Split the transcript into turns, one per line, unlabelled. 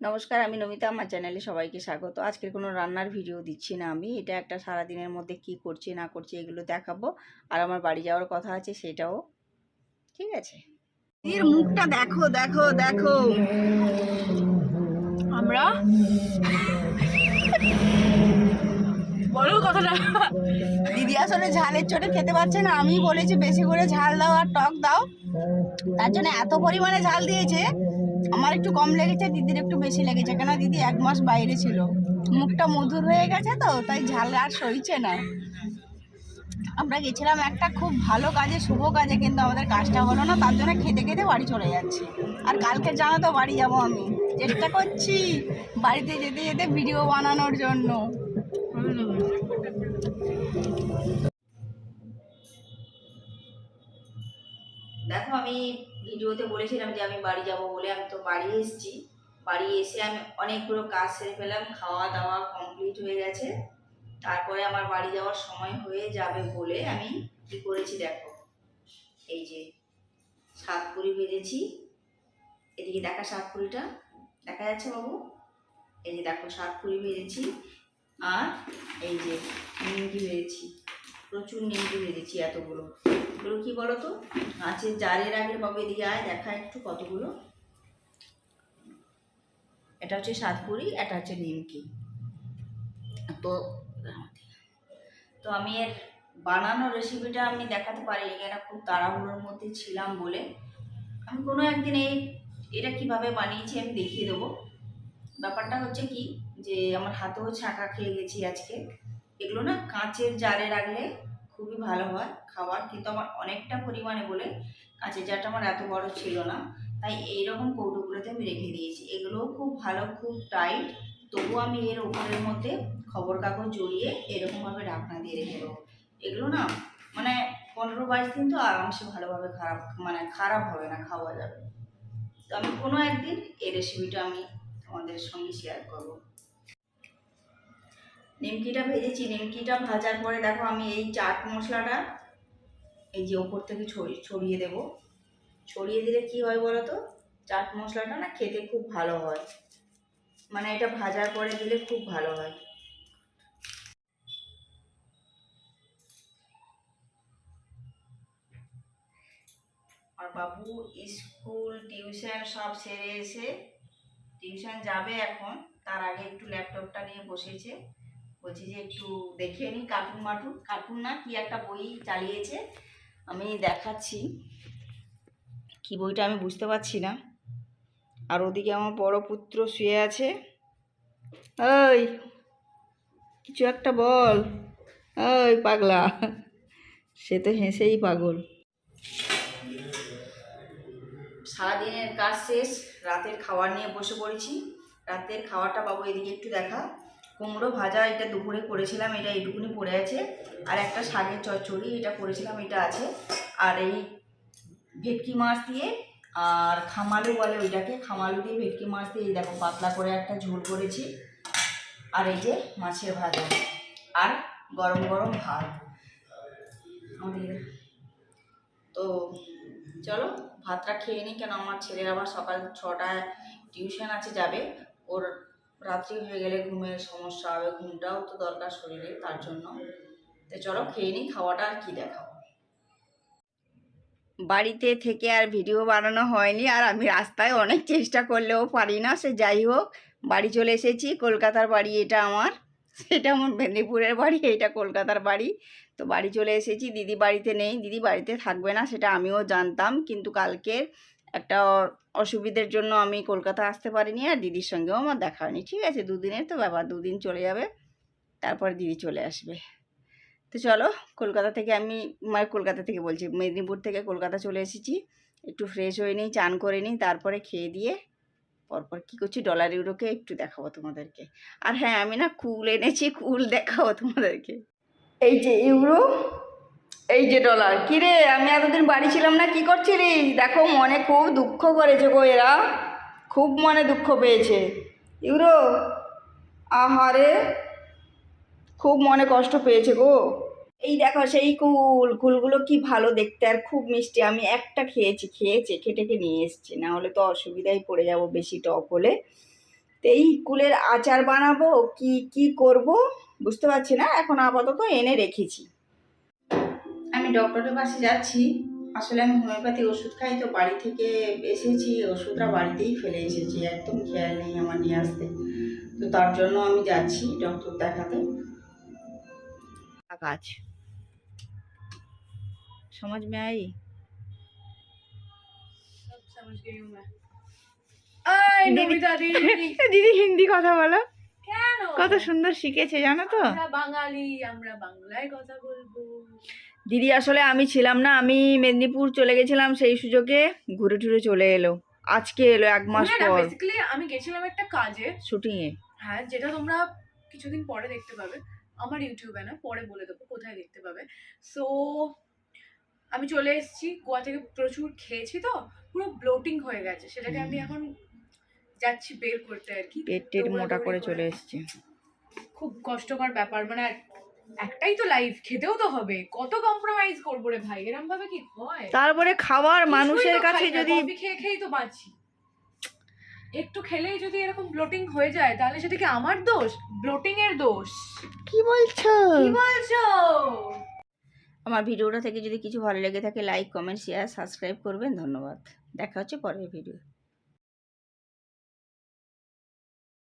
নমস্কার, আমি নমিতা, আমার চ্যানেলে সবাইকে স্বাগত। আজকের কোনো রান্নার ভিডিও দিচ্ছি না আমি। এটা একটা সারা দিনের মধ্যে কি করছি, না করছি এগুলো দেখাবো। আর আমার বাড়ি যাওয়ার কথা আছে সেটাও। ঠিক আছে? এর মুখটা দেখো দেখো দেখো।
আমরা বলো কথাটা।
দিদি আসলে ঝালের চোটে খেতে পারছে না। আমি বলেছি বেশি করে ঝাল দাও আর টক দাও। তার জন্য এত পরিমাণে ঝাল দিয়েছে। আমার একটু কম লেগেছে, দিদির একটু বেশি লেগেছে। কেন দিদি এক মাস বাইরে ছিল। মুখটা মধুর হয়ে গেছে তো, তাই ঝাল আর সইছে না। আমরা গেছিলাম একটা খুব ভালো কাজে, শুভ কাজে, কিন্তু আমাদের কাজটা হলো না, তার জন্য খেতে খেতে বাড়ি চলে যাচ্ছি। আর কালকে জানো তো বাড়ি যাব আমি। চেষ্টা করছি বাড়িতে যেতে যেতে ভিডিও বানানোর জন্য। দেখো আমি ভিডিওতে বলেছিলাম যে আমি বাড়ি যাব বলে আমি তো বাড়ি এসেছি। বাড়ি এসে আমি অনেকগুলো কাজ সেরে ফেলাম খাওয়া দাওয়া কমপ্লিট হয়ে গেছে। তারপরে আমার বাড়ি যাওয়ার সময় হয়ে যাবে বলে আমি কি করেছি দেখো। এই যে সাত পুরি ভেজেছি। এদিকে দেখা সাত পুরিটা দেখা যাচ্ছে বাবু? এই যে দেখো সাত পুরি ভেজেছি। আর এই যে নিমকি ভেজেছি। প্রচুর নিমকি ভেজেছি এতগুলো। এগুলো কি বলো তো কাঁচের জারের আগে বাবু এদিকে আয়, দেখা একটু কতগুলো। এটা হচ্ছে সাতপুরি, এটা হচ্ছে নিমকি। তো তো আমি এর বানানোর রেসিপিটা আমি দেখাতে পারিনি কেন খুব তাড়াহুড়োর মধ্যে ছিলাম বলে। আমি কোনো একদিন এই, এটা কীভাবে বানিয়েছি আমি দেখিয়ে দেবো। ব্যাপারটা হচ্ছে কি, যে আমার হাতেও ছাঁকা খেয়ে গেছি আজকে। এগুলো না কাঁচের জারে রাখলে খুবই ভালো হয়। খাবার কিন্তু আমার অনেকটা পরিমাণে বলে কাঁচের জারটা আমার এত বড় ছিল না। তাই এইরকম কৌটোগুলোতে আমি রেখে দিয়েছি। এগুলোও খুব ভালো, খুব টাইট তবুও আমি এর ওপরের মধ্যে খবর কাগজ জড়িয়ে এরকমভাবে ঢাকনা দিয়ে রেখে দেবো। এগুলো না মানে পনেরো বাইশ দিন তো আরামসে ভালোভাবে খারাপ মানে খারাপ হবে না, খাওয়া যাবে। তো আমি কোনো একদিন এই রেসিপিটা আমি তোমাদের সঙ্গে শেয়ার করব। নিমকিটা ভেজেছি, নিমকিটা ভাজার পরে দেখো আমি এই চাট মশলাটা এই যে ওপর থেকে ছড়িয়ে দেব। ছড়িয়ে দিলে কি হয় বলো তো? চাট মশলাটা না খেতে খুব ভালো হয়। মানে এটা ভাজার পরে দিলে খুব ভালো হয়। আর বাবু স্কুল টিউশন সব সেরে এসে, টিউশন যাবে এখন, তার আগে একটু ল্যাপটপটা নিয়ে বসেছে। বলছি যে একটু দেখে নিই কার্টুন মাটুন কার্টুন না, কি একটা বই চালিয়েছে, আমি দেখাচ্ছি। কি বইটা আমি বুঝতে পারছি না। আর ওদিকে আমার বড় পুত্র শুয়ে আছে। ওই কিছু একটা বল। ওই পাগলা। সে তো হেসেই পাগল। সারাদিনের কাজ শেষ, রাতের খাবার নিয়ে বসে পড়েছি। রাতের খাওয়াটা বাবু এদিকে একটু দেখা। কুমড়ো ভাজা এটা দুপুরে করেছিলাম, এটা এইটুকুনি পড়ে আছে। আর একটা শাকের চচ্চড়ি এটা করেছিলাম, এটা আছে। আর এই ভেটকি মাছ দিয়ে, আর খামালু বলে ওইটাকে, খামালু দিয়ে ভেটকি মাছ দিয়ে দেখো পাতলা করে একটা ঝোল করেছি। আর এই যে মাছের ভাজা, আর গরম গরম ভাত। আমাদের তো চলো, ভাতটা খেয়ে নিই, কেন আমার ছেলের আবার সকাল ছটায় টিউশন আছে, যাবে। ওর রাত্রি হয়ে গেলে ঘুমের সমস্যা হবে, ঘুমটাও তো দরকার শরীরে, তার জন্য। তো চলো খেয়ে নিই, খাওয়াটা আর কী দেখাবো বাড়িতে থেকে আর ভিডিও বানানো হয়নি, আর আমি রাস্তায় অনেক চেষ্টা করলেও পারি না, সে যাই হোক, বাড়ি চলে এসেছি, কলকাতার বাড়ি এটা আমার, সেটা আমার মেদিনীপুরের বাড়ি, এটা কলকাতার বাড়ি। তো বাড়ি চলে এসেছি, দিদি বাড়িতে নেই, দিদি বাড়িতে থাকবে না, সেটা আমিও জানতাম, কিন্তু কালকে একটা অসুবিধের জন্য আমি কলকাতা আসতে পারিনি আর দিদির সঙ্গেও আমার দেখা হয়নি। ঠিক আছে, দুদিনের তো ব্যাপার, দুদিন চলে যাবে, তারপর দিদি চলে আসবে। তো চলো, কলকাতা থেকে আমি মানে কলকাতা থেকে বলছি, মেদিনীপুর থেকে কলকাতা চলে এসেছি। একটু ফ্রেশ হয়ে নিই, চান করে নিই, তারপরে খেয়ে দিয়ে পরপর কী করছি ডলার ইউরোকে একটু দেখাবো তোমাদেরকে। আর হ্যাঁ আমি না কুল এনেছি, কুল দেখাবো তোমাদেরকে। এই যে ইউরো এই যে ডলার কিরে আমি এতদিন বাড়ি ছিলাম না, কি করছিলি দেখো, মনে খুব দুঃখ করেছে গো এরা। খুব মনে দুঃখ পেয়েছে। ইউরো, আহারে, খুব মনে কষ্ট পেয়েছে গো। এই দেখো, সেই কুল, কুলগুলো কি ভালো দেখতে আর খুব মিষ্টি। আমি একটা খেয়েছি, খেয়েছে খেটেকে নিয়ে এসেছি। না হলে তো অসুবিধায় পড়ে যাব বেশি টক হলে। তো এই কুলের আচার বানাবো, কি কি করব? বুঝতে পারছি না, এখন আপাতত এনে রেখেছি। আমি ডক্টরের পাশে যাচ্ছি আসলে আমি হোমিওপ্যাথি ওষুধ খাই তো বাড়ি থেকে এসেছি ওষুধটা বাড়িতেই ফেলে এসেছি একদম খেয়াল নেই আমার নিয়ে আসতে তো তার জন্য আমি যাচ্ছি ডক্টর দেখাতে কাজ समझ में आई
सब समझ गई हूँ मैं আই
দিদি-
নমিতা দিদি
কত সুন্দর শিখেছে জানো তো?
বাঙালি আমরা বাংলায় কথা বলব।
দিদি আসলে আমি ছিলাম না আমি মেদিনীপুর চলে গেছিলাম সেই সুযোগে ঘুরে টুরে চলে এলো। আজকে এলো এক মাস পর।
বেসিক্যালি আমি গেছিলাম একটা কাজে।
শুটিংয়ে
হ্যাঁ যেটা তোমরা কিছুদিন পরে দেখতে পাবে। আমার ইউটিউবে না পরে বলে দেবো কোথায় দেখতে পাবে। সো আমি চলে এসেছি গোয়া থেকে প্রচুর খেয়েছি তো পুরো ব্লোটিং হয়ে গেছে। সেটাকে আমি এখন যাচ্ছি বের করতে আর কি।
পেট টেট মোটা করে। চলে এসছে।
খুব কষ্টকর ব্যাপার। মানে একটাই তো লাইফ খেতেও তো হবে। কত কম্প্রোমাইজ করব রে ভাই? এরম ভাবে কি হয়?
তারপরে খাবার মানুষের কাছে যদি
খেয়ে খেয়েই তো বাঁচি। একটু খেলেই যদি এরকম ব্লোটিং হয়ে যায় তাহলে সেটা কি আমার দোষ? ব্লোটিং এর দোষ।
কি বলছো?
কি বলছো?
আমার ভিডিওটা থেকে যদি কিছু ভালো লেগে থাকে লাইক কমেন্ট শেয়ার সাবস্ক্রাইব করবেন। ধন্যবাদ। দেখা হচ্ছে পরের ভিডিও